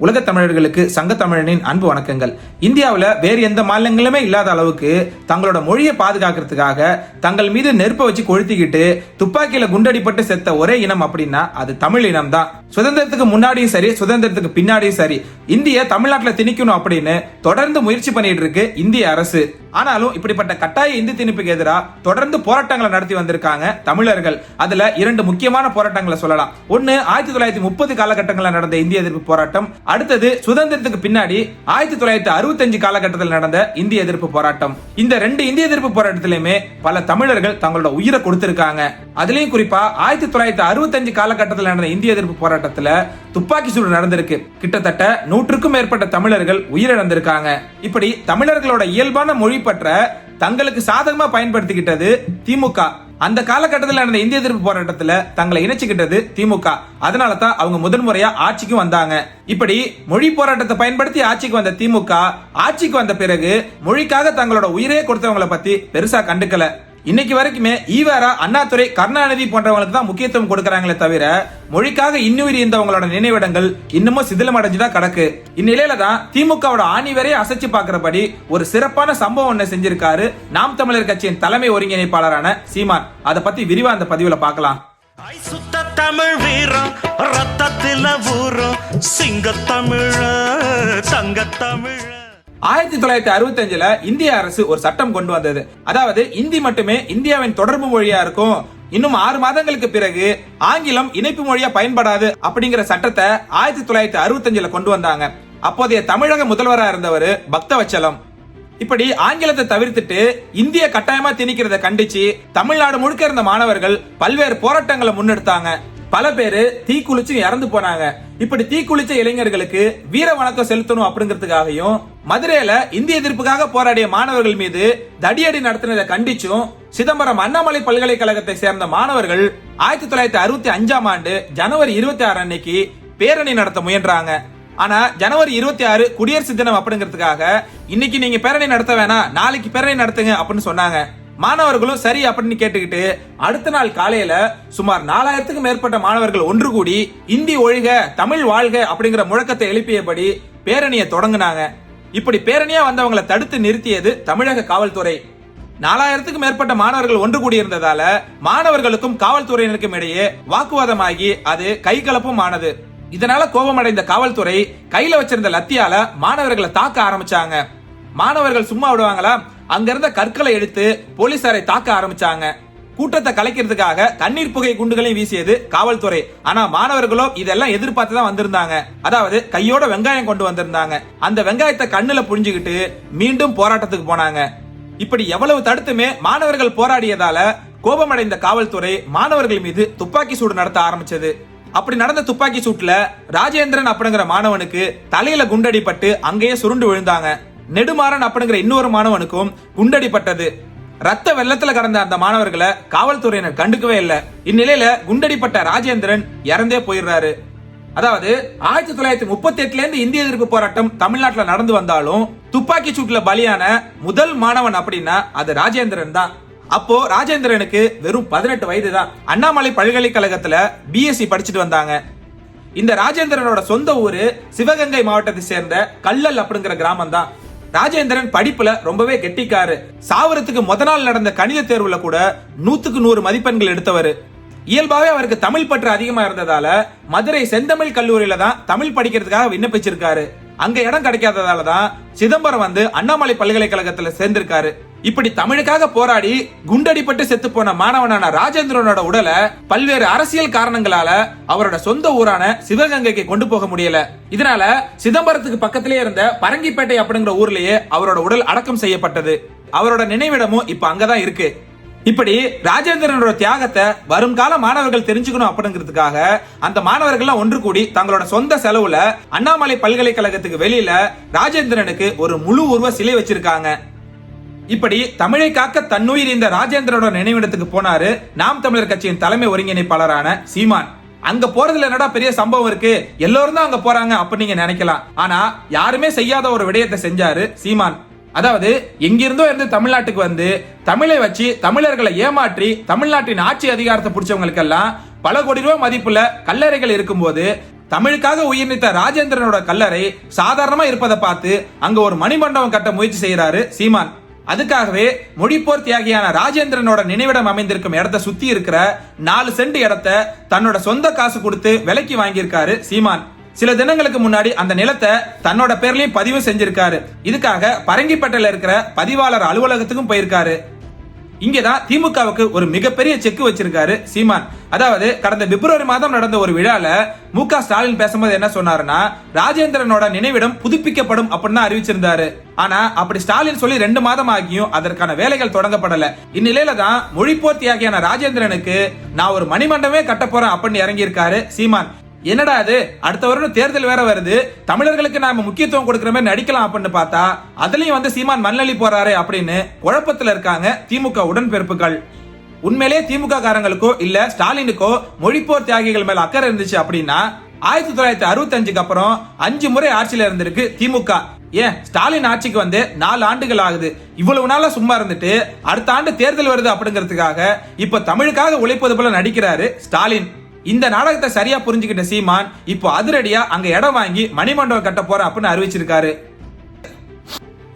உலக தமிழர்களுக்கு சங்க தமிழனின் அன்பு வணக்கங்கள். இந்தியாவில் வேறு எந்த மாநிலங்களுமே இல்லாத அளவுக்கு தங்களோட மொழியை பாதுகாக்கிறதுக்காக தங்கள் மீது நெருப்பை வச்சு கொளுத்திக்கிட்டு துப்பாக்கியில குண்டடிப்பட்டு செத்த ஒரே இனம் அப்படின்னா அது தமிழ் இனம் தான் சுதந்திரத்துக்கு முன்னாடியும் சரி சுதந்திரத்துக்கு பின்னாடியும் சரி இந்திய தமிழ்நாட்டில் திணிக்கணும் அப்படின்னு தொடர்ந்து முயற்சி பண்ணிட்டு இருக்கு இந்திய அரசு. ஆனாலும் இப்படிப்பட்ட கட்டாய இந்தி திணிப்புக்கு எதிராக தொடர்ந்து போராட்டங்களை நடத்தி வந்திருக்காங்க தமிழர்கள். அதுல இரண்டு முக்கியமான போராட்டங்களை சொல்லலாம். ஒன்னு ஆயிரத்தி தொள்ளாயிரத்தி முப்பது காலகட்டங்களில் நடந்த இந்திய எதிர்ப்பு போராட்டம். அடுத்தது சுதந்திரத்துக்கு பின்னாடி ஆயிரத்தி தொள்ளாயிரத்தி அறுபத்தஞ்சு காலகட்டத்தில் நடந்த இந்திய எதிர்ப்பு போராட்டம். இந்த ரெண்டு இந்திய எதிர்ப்பு போராட்டத்திலுமே பல தமிழர்கள் தங்களோட உயிரை கொடுத்திருக்காங்க. அதுலயும் குறிப்பா ஆயிரத்தி தொள்ளாயிரத்தி அறுபத்தஞ்சு காலகட்டத்தில் நடந்த இந்திய எதிர்ப்பு போராட்டத்துல துப்பாக்கி சூடு நடந்திருக்கு. கிட்டத்தட்ட நூற்றுக்கும் மேற்பட்ட தமிழர்கள் உயிரிழந்திருக்காங்க. இப்படி தமிழர்களோட இயல்பான மொழி கைப்பற்ற தங்களுக்கு சாதகமா பயன்படுத்திக்கிட்டது திமுக. அந்த காலகட்டத்தில் நடந்த இந்திய எதிர்ப்பு போராட்டத்துல தங்களை இணைச்சுக்கிட்டது திமுக. அதனால தான் அவங்க முதன் முறையா ஆட்சிக்கு வந்தாங்க. இப்படி மொழி போராட்டத்தை பயன்படுத்தி ஆட்சிக்கு வந்த திமுக ஆட்சிக்கு வந்த பிறகு மொழிக்காக தங்களோட உயிரே கொடுத்தவங்கள பத்தி பெருசா கண்டுக்கல. இன்னைக்கு வரைக்குமே ஈவேரா அண்ணாதுரை கருணாநிதி போன்றவங்களுக்கு தான் முக்கியத்துவம் கொடுக்கறாங்களே தவிர மொழிக்காக இன்னுயிர் இருந்தவங்களோட நினைவிடங்கள் இன்னமும் சிதிலம் அடைஞ்சுதான் கிடக்கு. இந்நிலையில தான் திமுகவோட ஆணி வரைய அசைச்சு பாக்குறபடி ஒரு சிறப்பான சம்பவம் ஒண்ணு செஞ்சிருக்காரு நாம் தமிழர் கட்சியின் தலைமை ஒருங்கிணைப்பாளரான சீமான். அதை பத்தி விரிவா அந்த பதிவுல பார்க்கலாம். சுத்த தமிழ் வீரம் ரத்தத்தில ஊரம் சிங்க தமிழ தங்க தமிழ ஆயிரத்தி தொள்ளாயிரத்தி அறுபத்தஞ்சுல இந்திய அரசு ஒரு சட்டம் கொண்டு வந்தது. அதாவது இந்தி மட்டுமே இந்தியாவின் தொடர்பு மொழியா இருக்கும். இன்னும் ஆறு மாதங்களுக்கு பிறகு ஆங்கிலம் இணைப்பு மொழியா பயன்படாது அப்படிங்கிற சட்டத்தை ஆயிரத்தி தொள்ளாயிரத்தி அறுபத்தஞ்சுல கொண்டு வந்தாங்க. அப்போதைய தமிழக முதல்வராக இருந்தவர் பக்தவச்சலம். இப்படி ஆங்கிலத்தை தவிர்த்துட்டு இந்திய கட்டாயமா திணிக்கிறத கண்டிச்சு தமிழ்நாடு முழுக்க இருந்த மாணவர்கள் பல்வேறு போராட்டங்களை முன்னெடுத்தாங்க. பல பேர் தீக்குளிச்சு இறந்து போனாங்க. இப்படி தீக்குளிச்ச இளைஞர்களுக்கு வீர வணக்கம் செலுத்தணும் அப்படிங்கிறதுக்காகவும் மதுரையில இந்திய எதிர்ப்புக்காக போராடிய மாணவர்கள் மீது தடியடி நடத்தினதை கண்டிச்சும் சிதம்பரம் அண்ணாமலை பல்கலைக்கழகத்தை சேர்ந்த மாணவர்கள் ஆயிரத்தி தொள்ளாயிரத்தி அறுபத்தி அஞ்சாம் ஆண்டு ஜனவரி இருபத்தி ஆறு அன்னைக்கு பேரணி நடத்த முயன்றாங்க. ஆனா ஜனவரி இருபத்தி ஆறு குடியரசு தினம் அப்படிங்கிறதுக்காக இன்னைக்கு நீங்க பேரணி நடத்த வேணாம் நாளைக்கு பேரணி நடத்துங்க அப்படின்னு சொன்னாங்க. மாணவர்களும் சரி அப்படின்னு கேட்டுக்கிட்டு அடுத்த நாள் காலையில சுமார் நாலாயிரத்துக்கும் மேற்பட்ட மாணவர்கள் ஒன்று கூடி இந்தி ஒழிக தமிழ் வாழ்க அப்படிங்கிற முழக்கத்தை எழுப்பியபடி பேரணியை தொடங்கினாங்க. இப்படி பேரணியா வந்தவங்களை தடுத்து நிறுத்தியது தமிழக காவல்துறை. நாலாயிரத்துக்கும் மேற்பட்ட மாணவர்கள் ஒன்று கூடியிருந்ததால மாணவர்களுக்கும் காவல்துறையினருக்கும் இடையே வாக்குவாதமாகி அது கைகலப்பும் ஆனது இதனால கோபமடைந்த காவல்துறை கையில வச்சிருந்த லத்தியால மாணவர்களை தாக்க ஆரம்பிச்சாங்க. மாணவர்கள் சும்மா விடுவாங்களா? அங்கிருந்த கற்களை எடுத்து போலீசாரை தாக்க ஆரம்பிச்சாங்க. கூட்டத்தை கலைக்கிறதுக்காக கண்ணீர் புகை குண்டுகளையும் வீசியது காவல்துறை. ஆனா மாணவர்களோ இதெல்லாம் எதிர்பார்த்து தான் வந்திருந்தாங்க. அதாவது கையோட வெங்காயம் கொண்டு வந்திருந்தாங்க. அந்த வெங்காயத்தை கண்ணுல புழிஞ்சுக்கிட்டு மீண்டும் போராட்டத்துக்கு போனாங்க. இப்படி எவ்வளவு தடுத்துமே மாணவர்கள் போராடியதால கோபமடைந்த காவல்துறை மாணவர்கள் மீது துப்பாக்கி சூடு நடத்த ஆரம்பிச்சது. அப்படி நடந்த துப்பாக்கி சூட்டுல ராஜேந்திரன் அப்படிங்கிற மாணவனுக்கு தலையில குண்டடிப்பட்டு அங்கேயே சுருண்டு விழுந்தாங்க. நெடுமாறன் அப்படிங்கிற இன்னொரு மாணவனுக்கும் குண்டடிப்பட்டது. ரத்த வெள்ளத்துல கடந்த அந்த மாணவர்களை காவல்துறையினர் கண்டுக்கவே இல்லை. இந்நிலையில குண்டடிப்பட்ட ராஜேந்திரன் இறந்தே போயிடுறாரு. அதாவது ஆயிரத்தி தொள்ளாயிரத்தி முப்பத்தி எட்டுல இருந்து இந்திய எதிர்ப்பு போராட்டம் தமிழ்நாட்டில் நடந்து வந்தாலும் துப்பாக்கி சூட்டுல பலியான முதல் மாணவன் அப்படின்னா அது ராஜேந்திரன் தான். அப்போ ராஜேந்திரனுக்கு வெறும் பதினெட்டு வயது தான். அண்ணாமலை பல்கலைக்கழகத்துல பிஎஸ்சி படிச்சுட்டு வந்தாங்க. இந்த ராஜேந்திரனோட சொந்த ஊரு சிவகங்கை மாவட்டத்தை சேர்ந்த கல்லல் அப்படிங்கிற கிராமம் தான். ராஜேந்திரன் படிப்புல ரொம்பவே கெட்டிக்காரு. சாவரத்துக்கு முத நாள் நடந்த கணித தேர்வுல கூட நூத்துக்கு நூறு மதிப்பெண்கள் எடுத்தவர். இயல்பாவே அவருக்கு தமிழ் பற்று அதிகமா இருந்ததால மதுரை செந்தமிழ் கல்லூரியில தான் தமிழ் படிக்கிறதுக்காக விண்ணப்பிச்சிருக்காரு. அங்க இடம் கிடைக்காததால தான் சிதம்பரம் வந்து அண்ணாமலை பல்கலைக்கழகத்துல சேர்ந்திருக்காரு. இப்படி தமிழுக்காக போராடி குண்டடிப்பட்டு செத்து போன மாணவனான ராஜேந்திரனோட உடலை பல்வேறு அரசியல் காரணங்களால அவரோட சொந்த ஊரான சிவகங்கைக்கு கொண்டு போக முடியல. இதனால சிதம்பரத்துக்கு பக்கத்திலே இருந்த பரங்கிப்பேட்டை அப்படிங்கிற ஊர்லயே அவரோட உடல் அடக்கம் செய்யப்பட்டது. அவரோட நினைவிடமும் இப்ப அங்கதான் இருக்கு. இப்படி ராஜேந்திரனோட தியாகத்தை வருங்கால மாணவர்கள் தெரிஞ்சுக்கணும் அப்படிங்கிறதுக்காக அந்த மாணவர்கள்லாம் ஒன்று கூடி தங்களோட சொந்த செலவுல அண்ணாமலை பல்கலைக்கழகத்துக்கு வெளியில ராஜேந்திரனுக்கு ஒரு முழு உருவ சிலை வச்சிருக்காங்க. இப்படி தமிழை காக்க தன்னுயிர் இந்த ராஜேந்திரனோட நினைவிடத்துக்கு போனாரு. நாம் தமிழர் கட்சியின் தலைமை ஒருங்கிணைப்பாளரான சீமான். அங்க போறதுல என்னடா பெரிய சம்பவம் இருக்கு? எல்லோரும் தான் அங்க போறாங்க அப்ப நீங்க நினைக்கலாம். ஆனா யாருமே செய்யாத ஒரு விடயத்தை செஞ்சாரு சீமான். அதாவது எங்கிருந்தோ இருந்து தமிழ்நாட்டுக்கு வந்து தமிழை வச்சு தமிழர்களை ஏமாற்றி தமிழ்நாட்டின் ஆட்சி அதிகாரத்தை பிடிச்சவங்களுக்கெல்லாம் பல கோடி ரூபாய் மதிப்புல கல்லறைகள் இருக்கும்போது தமிழுக்காக உயிர்நீத்த ராஜேந்திரனோட கல்லறை சாதாரணமா இருப்பதை பார்த்து அங்க ஒரு மணிமண்டபம் கட்ட முயற்சி செய்யறாரு சீமான். அதுக்காகவே மொழிப்போர் தியாகியான ராஜேந்திரனோட நினைவிடம் அமைந்திருக்கும் இடத்தை சுத்தி இருக்கிற நாலு சென்ட் இடத்தை தன்னோட சொந்த காசு கொடுத்து விலைக்கு வாங்கியிருக்காரு சீமான். சில தினங்களுக்கு முன்னாடி அந்த நிலத்தை தன்னோட பேர்லயும் பதிவு செஞ்சிருக்காரு. இதுக்காக பரங்கிப்பேட்டையில இருக்கிற பதிவாளர் அலுவலகத்துக்கும் போயிருக்காரு. இங்கதான் திமுகவுக்கு ஒரு மிகப்பெரிய செக் வச்சிருக்காரு சீமான். அதாவது கடந்த பிப்ரவரி மாதம் நடந்த ஒரு விழால மு க ஸ்டாலின் பேசும்போது என்ன சொன்னாருன்னா ராஜேந்திரனோட நினைவிடம் புதுப்பிக்கப்படும் அப்படின்னு தான் அறிவிச்சிருந்தாரு. ஆனா அப்படி ஸ்டாலின் சொல்லி ரெண்டு மாதம் ஆகியும் அதற்கான வேலைகள் தொடங்கப்படல. இந்நிலையில தான் மொழிப்போர் தியாகியான ராஜேந்திரனுக்கு நான் ஒரு மணிமண்டமே கட்ட போறேன் அப்படின்னு இறங்கியிருக்காரு சீமான். என்னடா அது அடுத்த வருடம் தேர்தல் வேற வருது. தமிழர்களுக்கு நாம முக்கியத்துவம் கொடுக்குற மாதிரி நடிக்கலாம் அப்படின்னு பார்த்தா அதுலயும் வந்து சீமான் மண்ணளி போறாரு அப்படின்னு குழப்பத்துல இருக்காங்க திமுக உடன்பிறப்புகள். உண்மையிலே திமுக காரங்களுக்கோ இல்ல ஸ்டாலினுக்கோ மொழிப்போர் தியாகிகள் மேல அக்கறை இருந்துச்சு அப்படின்னா ஆயிரத்தி தொள்ளாயிரத்தி அறுபத்தி அஞ்சுக்கு அப்புறம் அஞ்சு முறை ஆட்சியில இருந்திருக்கு திமுக. ஏன்? ஸ்டாலின் ஆட்சிக்கு வந்து நாலு ஆண்டுகள் ஆகுது. இவ்வளவு நாளா சும்மா இருந்துட்டு அடுத்த ஆண்டு தேர்தல் வருது அப்படிங்கிறதுக்காக இப்ப தமிழுக்காக உழைப்பது போல நடிக்கிறாரு ஸ்டாலின். இந்த நாடகத்தை சரியா புரிஞ்சுக்கிட்ட சீமான் இப்போ அதிரடியா அங்க இடம் வாங்கி மணிமண்டபம் கட்ட போறேன் அப்படின்னு அறிவிச்சிருக்காரு.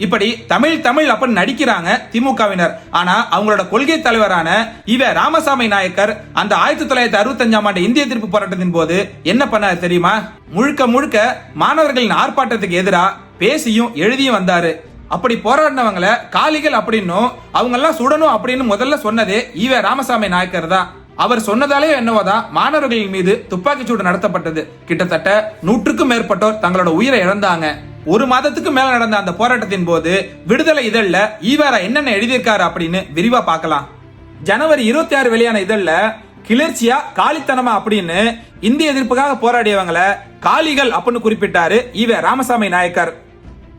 இப்படி தமிழ் தமிழ் அப்படின்னு நடிக்கிறாங்க திமுகவினர். ஆனா அவங்களோட கொள்கை தலைவரான இவ ராமசாமி நாயக்கர் அந்த ஆயிரத்தி தொள்ளாயிரத்தி அறுபத்தஞ்சாம் ஆண்டு இந்திய எதிர்ப்பு போராட்டத்தின் போது என்ன பண்ணாரு தெரியுமா? முழுக்க முழுக்க மாணவர்களின் ஆர்ப்பாட்டத்துக்கு எதிராக பேசியும் எழுதியும் வந்தாரு. அப்படி போராடினவங்கள காலிகள் அப்படின்னும் அவங்க எல்லாம் சுடணும் அப்படின்னு முதல்ல சொன்னதே ஈவ ராமசாமி நாயக்கர் தான். அவர் சொன்னதாலே என்னவோதான் மாணவர்களின் மீது துப்பாக்கிச்சூடு நடத்தப்பட்டது. கிட்டத்தட்ட நூற்றுக்கும் மேற்பட்டோர் தங்களோட உயிரை இழந்தாங்க. ஒரு மாதத்துக்கு மேல நடந்த அந்த போராட்டத்தின் போது விடுதலை இதழ்ல ஈவேரா என்னென்ன எழுதியிருக்காரு அப்படின்னு விரிவா பார்க்கலாம். ஜனவரி இருபத்தி ஆறு வெளியான இதழ்ல கிளர்ச்சியா காலித்தனமா அப்படின்னு இந்திய எதிர்ப்புக்காக போராடியவங்கள காளிகள் அப்படின்னு குறிப்பிட்டாரு ஈவே ராமசாமி நாயக்கர்.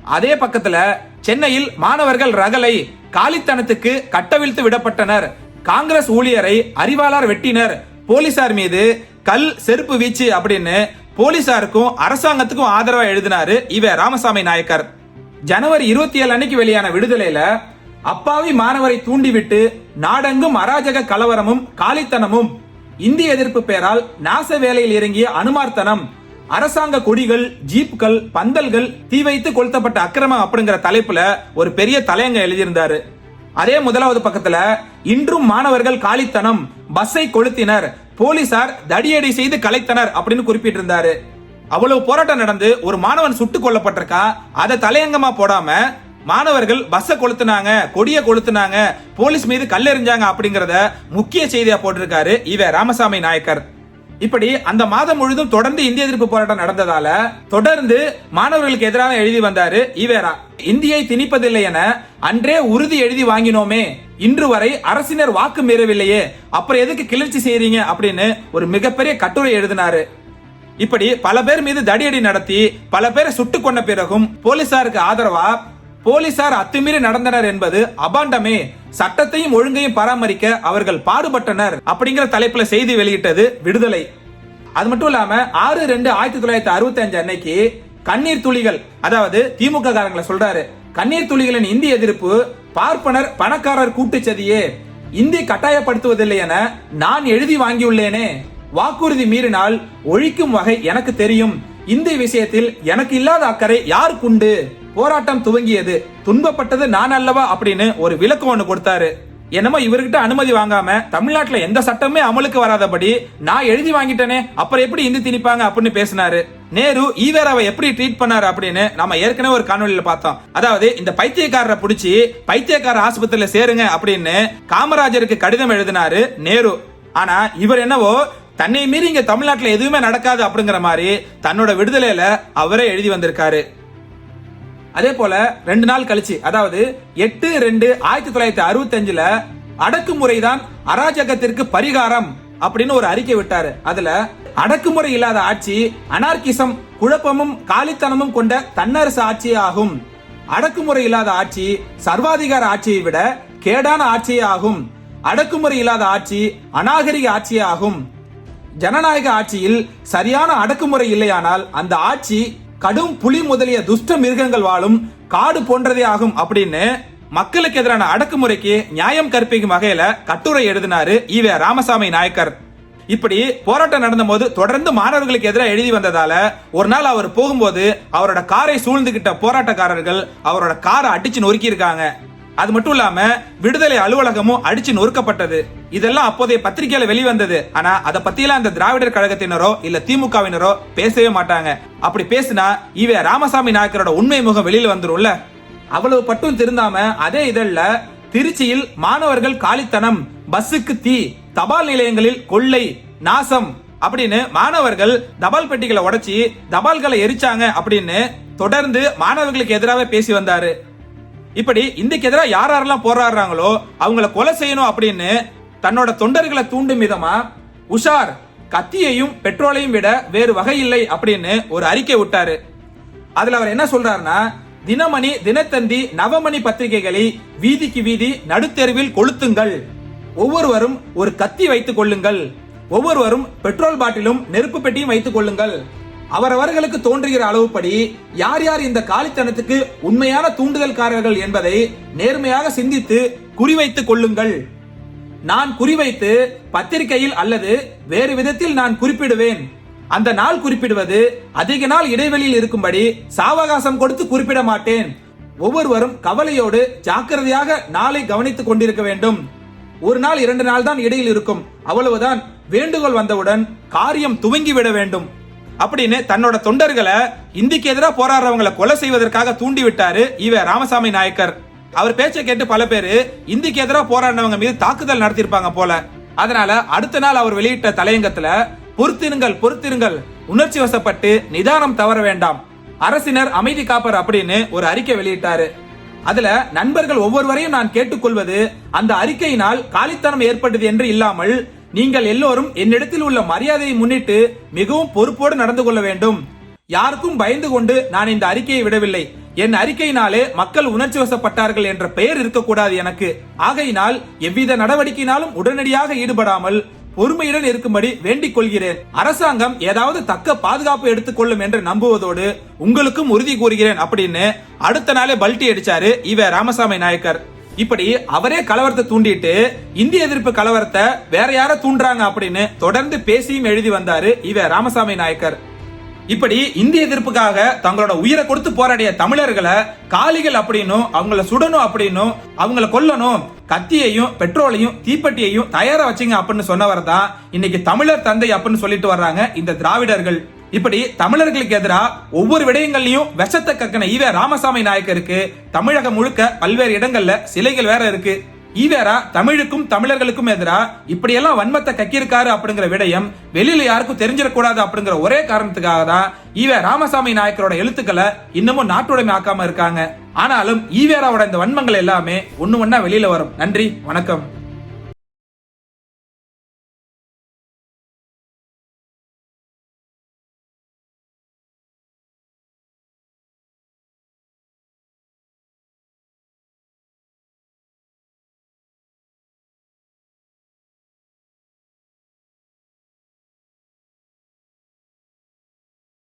அதே பக்கத்துல சென்னையில் மாணவர்கள் ரகலை காலித்தனத்துக்கு கட்டவிழ்த்து விடப்பட்டனர். காங்கிரஸ் ஊழியரை அறிவாளர் வெட்டினர். போலீசார் மீது கல் செருப்பு வீச்சு அப்படின்னு போலீசாருக்கும் அரசாங்கத்துக்கும் ஆதரவா எழுதினாரு இவ ராமசாமி நாயக்கர். ஜனவரி இருபத்தி ஏழு அன்னைக்கு வெளியான விடுதலையில அப்பாவி மாணவரை தூண்டிவிட்டு நாடெங்கும் அராஜக கலவரமும் காலித்தனமும் இந்திய எதிர்ப்பு பெயரால் நாச வேலையில் இறங்கிய அனுமார்த்தனம் அரசாங்க கொடிகள் ஜீப்கள் பந்தல்கள் தீ வைத்து கொளுத்தப்பட்ட அக்கிரமம் அப்படிங்கிற தலைப்புல ஒரு பெரிய தலையங்க எழுதியிருந்தாரு. அதே முதலாவது பக்கத்துல இன்றும் மாணவர்கள் காலித்தனம் பஸ்ஸை கொளுத்தினர் போலீசார் தடியடி செய்து கலைத்தனர் அப்படின்னு குறிப்பிட்டிருந்தாரு. அவ்வளவு போராட்டம் நடந்து ஒரு மாணவன் சுட்டுக் கொல்லப்பட்டிருக்கா? அதை தலையங்கமா போடாம மாணவர்கள் பஸ்ஸை கொளுத்துனாங்க கொடியை கொளுத்துனாங்க போலீஸ் மீது கல்லெறிஞ்சாங்க அப்படிங்கறத முக்கிய செய்தியா போட்டிருக்காரு இவ ராமசாமி நாயக்கர். இப்படி அந்த மாதம் முழுதும் தொடர்ந்து இந்திய எதிர்ப்பு போராட்டம் நடந்ததால தொடர்ந்து மாணவர்களுக்கு எதிராக எழுதி வந்தாரு ஈவேரா. இந்தியை திணிப்பதில்லை என அன்றே உறுதி எழுதி வாங்கினோமே இன்று வரை அரசினர் வாக்கு மீறவில்லையே அப்புறம் எதுக்கு கிளர்ச்சி செய்யறீங்க அப்படின்னு ஒரு மிகப்பெரிய கட்டுரை எழுதினாரு. இப்படி பல பேர் மீது தடியடி நடத்தி பல பேரை சுட்டு கொண்ட பிறகும் போலீசாருக்கு ஆதரவா போலீசார் அத்துமீறி நடந்தனர் என்பது அபாண்டமே. சட்டத்தையும் ஒழுங்கையும் பராமரிக்க அவர்கள் பாடுபட்டனர் அப்படிங்கிற தலைப்புல செய்தி வெளியிட்டது விடுதலை. அது மட்டும் இல்லாம ஆறு ரெண்டு ஆயிரத்தி தொள்ளாயிரத்தி அறுபத்தி அஞ்சு அன்னைக்கு கண்ணீர் துளிகள் அதாவது திமுக காரங்களை சொல்றாரு. கண்ணீர் துளிகளின் இந்தி எதிர்ப்பு பார்ப்பனர் பணக்காரர் கூட்டுச்சதியே இந்தி கட்டாயப்படுத்துவதில்லை என நான் எழுதி வாங்கியுள்ளேனே. வாக்குறுதி மீறினால் ஒழிக்கும் வகை எனக்கு தெரியும். இந்தி விஷயத்தில் எனக்கு இல்லாத அக்கறை யாருக்குண்டு? போராட்டம் துவங்கியது. துன்பப்பட்டது நான் அல்லவா அப்படின்னு ஒரு விளக்கம் ஒன்று கொடுத்தாரு. என்னமோ இவர்கிட்ட அனுமதி வாங்காம தமிழ்நாட்டுல எந்த சட்டமே அமலுக்கு வராதபடி நான் எழுதி வாங்கிட்டேனே அப்புறம் எப்படி இந்தி திணிப்பாங்க அப்படின்னு பேசினாரு. நேரு ஈவேராவை எப்படி ட்ரீட் பண்ணாரு அப்படின்னு நம்ம ஏற்கனவே ஒரு காணொலியில பார்த்தோம். அதாவது இந்த பைத்தியக்காரரை பிடிச்சி பைத்தியக்கார ஆஸ்பத்திரியில சேருங்க அப்படின்னு காமராஜருக்கு கடிதம் எழுதினாரு நேரு. ஆனா இவர் என்னவோ தன்னை மீறி இங்க தமிழ்நாட்டுல எதுவுமே நடக்காது அப்படிங்கிற மாதிரி தன்னோட விடுதலையில அவரே எழுதி வந்திருக்காரு. அதே போல ரெண்டு நாள் கழிச்சு அதாவது எட்டு ரெண்டு ஆயிரத்தி தொள்ளாயிரத்தி அறுபத்தி அஞ்சுல அடக்குமுறை தான் அராஜகத்திற்கு பரிகாரம் அப்படின்னு ஒரு அறிக்கை விட்டாரு. அதுல அடக்குமுறை இல்லாத ஆட்சி அனார்கிசம் குழப்பமும் காலித்தனமும் கொண்ட தன்னரசு ஆட்சி ஆகும் அடக்குமுறை இல்லாத ஆட்சி சர்வாதிகார ஆட்சியை விட கேடான ஆட்சியே ஆகும் அடக்குமுறை இல்லாத ஆட்சி அநாகரிக ஆட்சியே ஆகும் ஜனநாயக ஆட்சியில் சரியான அடக்குமுறை இல்லையானால் அந்த ஆட்சி கடும் புலி முதலிய துஷ்ட மிருகங்கள் வாழும் காடு போன்றதே ஆகும் அப்படின்னு மக்களுக்கு எதிரான அடக்குமுறைக்கு நியாயம் கற்பிக்கும் வகையில கட்டுரை எழுதினாரு ஈவே ராமசாமி நாயக்கர். இப்படி போராட்டம் நடந்தபோது தொடர்ந்து மாணவர்களுக்கு எதிராக எழுதி வந்ததால ஒரு நாள் அவர் போகும்போது அவரோட காரை சூழ்ந்துகிட்ட போராட்டக்காரர்கள் அவரோட காரை அடிச்சு நொறுக்கி இருக்காங்க அது மட்டும் இல்லாம விடுதலை அலுவலகமும் அடிச்சு நொறுக்கப்பட்டது. இதெல்லாம் அப்போதைய பத்திரிகையில வெளிவந்தது. ஆனா அதை பத்தியெல்லாம் அந்த திராவிடர் கழகத்தினரோ இல்ல திமுகவினரோ பேசவே மாட்டாங்க. அப்படி பேசினா இவ ராமசாமி நாயக்கரோட உண்மை முகம் வெளியில வந்துரும்ல? அவ்வளவு பட்டும் திருந்தாம அதே இதழ்ல திருச்சியில் மாணவர்கள் காலித்தனம் பஸ்ஸுக்கு தீ தபால் நிலையங்களில் கொள்ளை நாசம் அப்படின்னு மாணவர்கள் தபால் பெட்டிகளை உடைச்சி தபால்களை எரிச்சாங்க அப்படின்னு தொடர்ந்து மாணவர்களுக்கு எதிராக பேசி வந்தாரு. இப்படி இந்திக்கு எதிராக யார் யாரெல்லாம் போராடுறாங்களோ அவங்கள கொலை செய்யணும் அப்படின்னு தன்னோட தொண்டர்களை தூண்டும் விதமா உஷார் கத்தியையும் பெட்ரோலையும் விட வேறு வகை இல்லை அப்படின்னு ஒரு அறிக்கை விட்டாரு. அதுல அவர் என்ன சொல்றாருன்னா தினமணி தினத்தந்தி நவமணி பத்திரிகைகளை வீதிக்கு வீதி நடுத்தெருவில் கொளுத்துங்கள். ஒவ்வொருவரும் ஒரு கத்தி வைத்துக் கொள்ளுங்கள். ஒவ்வொருவரும் பெட்ரோல் பாட்டிலும் நெருப்பு பெட்டியும் வைத்துக் கொள்ளுங்கள். அவரவர்களுக்கு தோன்றுகிற அளவுப்படி யார் யார் இந்த காலித்தனத்துக்கு உண்மையான தூண்டுதல்காரர்கள் என்பதை நேர்மையாக சிந்தித்து குறிவைத்துக் கொள்ளுங்கள். நான் குறிவைத்து பத்திரிகையில் அல்லது வேறு விதத்தில் நான் குறிப்பிடுவேன். அந்த நாள் குறிப்பிடுவது அதிக நாள் இடைவெளியில் இருக்கும்படி சாவகாசம் கொடுத்து குறிப்பிட மாட்டேன். ஒவ்வொருவரும் கவலையோடு ஜாக்கிரதையாக நாளை கவனித்துக் கொண்டிருக்க வேண்டும். ஒரு நாள் இரண்டு நாள் தான் இடையில் இருக்கும். அவ்வளவுதான். வேண்டுகோள் வந்தவுடன் காரியம் துவங்கி விட வேண்டும். அப்படின்னு தன்னோட தொண்டர்களை இந்திக்கு எதிராக போராடுறவங்களை கொலை செய்வதற்காக தூண்டி விட்டாரு இவ ராமசாமி நாயக்கர். அவர் பேச்சை கேட்டு பல பேரு இந்திக்கு எதிராக போராடினவங்க மீது தாக்குதல் நடத்தியிருப்பாங்க போல. அதனால அடுத்த நாள் அவர் வெளியிட்ட தலையங்கத்துல பொறுத்திருங்கள் பொறுத்திருங்கள் உணர்ச்சி வசப்பட்டு நிதானம் தவற வேண்டாம். அரசினர் அமைதி காப்பர் அப்படின்னு ஒரு அறிக்கை வெளியிட்டாரு. அதுல நண்பர்கள் ஒவ்வொருவரையும் நான் கேட்டுக்கொள்வது அந்த அறிக்கையினால் காலித்தனம் ஏற்பட்டது என்று இல்லாமல் நீங்கள் எல்லோரும் என்னிடத்தில் உள்ள மரியாதையை முன்னிட்டு மிகவும் பொறுப்போடு நடந்து கொள்ள வேண்டும். யாருக்கும் பயந்து கொண்டு நான் இந்த அறிக்கையை விடவில்லை. என் அறிக்கையினாலே மக்கள் உணர்ச்சி வசப்பட்டார்கள் என்ற பெயர் இருக்கக்கூடாது எனக்கு. ஆகையினால் எவ்வித நடவடிக்கையினாலும் உடனடியாக ஈடுபடாமல் பொறுமையுடன் இருக்கும்படி வேண்டிக் கொள்கிறேன். அரசாங்கம் ஏதாவது தக்க பாதுகாப்பு எடுத்துக்கொள்ளும் என்று நம்புவதோடு உங்களுக்கும் உறுதி கூறுகிறேன் அப்படின்னு அடுத்த நாளே பல்ட்டி அடிச்சாரு இவ ராமசாமி நாயக்கர். இப்படி அவரே கலவரத்தை தூண்டிட்டு இந்திய எதிர்ப்பு கலவரத்தை வேற யார தூண்டுறாங்க அப்படின்னு தொடர்ந்து பேசியும் எழுதி வந்தாரு இவ ராமசாமி நாயக்கர். இப்படி இந்திய எதிர்ப்புக்காக தங்களோட உயிரை கொடுத்து போராடிய தமிழர்களை காலிகள் அப்படின்னும் அவங்கள சுடணும் அப்படின்னும் அவங்கள கொல்லணும் கத்தியையும் பெட்ரோலையும் தீப்பெட்டியையும் தயாரா வச்சுங்க அப்படின்னு சொன்னவர் தான் இன்னைக்கு தமிழர் தந்தை அப்படின்னு சொல்லிட்டு வர்றாங்க இந்த திராவிடர்கள். இப்படி தமிழர்களுக்கு எதிராக ஒவ்வொரு விடயங்கள்லயும் விஷத்தை கக்கின ஈவே ராமசாமி நாயக்கருக்கு தமிழகம் முழுக்க பல்வேறு இடங்கள்ல சிலைகள் வேற இருக்கு. ஈவேரா தமிழுக்கும் தமிழர்களுக்கும் எதிரா இப்படியெல்லாம் வன்மத்தை கக்கியிருக்காரு அப்படிங்கிற விடயம் வெளியில யாருக்கும் தெரிஞ்சிடக்கூடாது அப்படிங்கிற ஒரே காரணத்துக்காக தான் ஈவே ராமசாமி நாயக்கரோட எழுத்துக்களை இன்னமும் நாட்டுடைமை ஆக்காம இருக்காங்க. ஆனாலும் ஈவேராவோட இந்த வன்மங்கள் எல்லாமே ஒன்னு ஒன்னா வெளியில வரும். நன்றி வணக்கம்.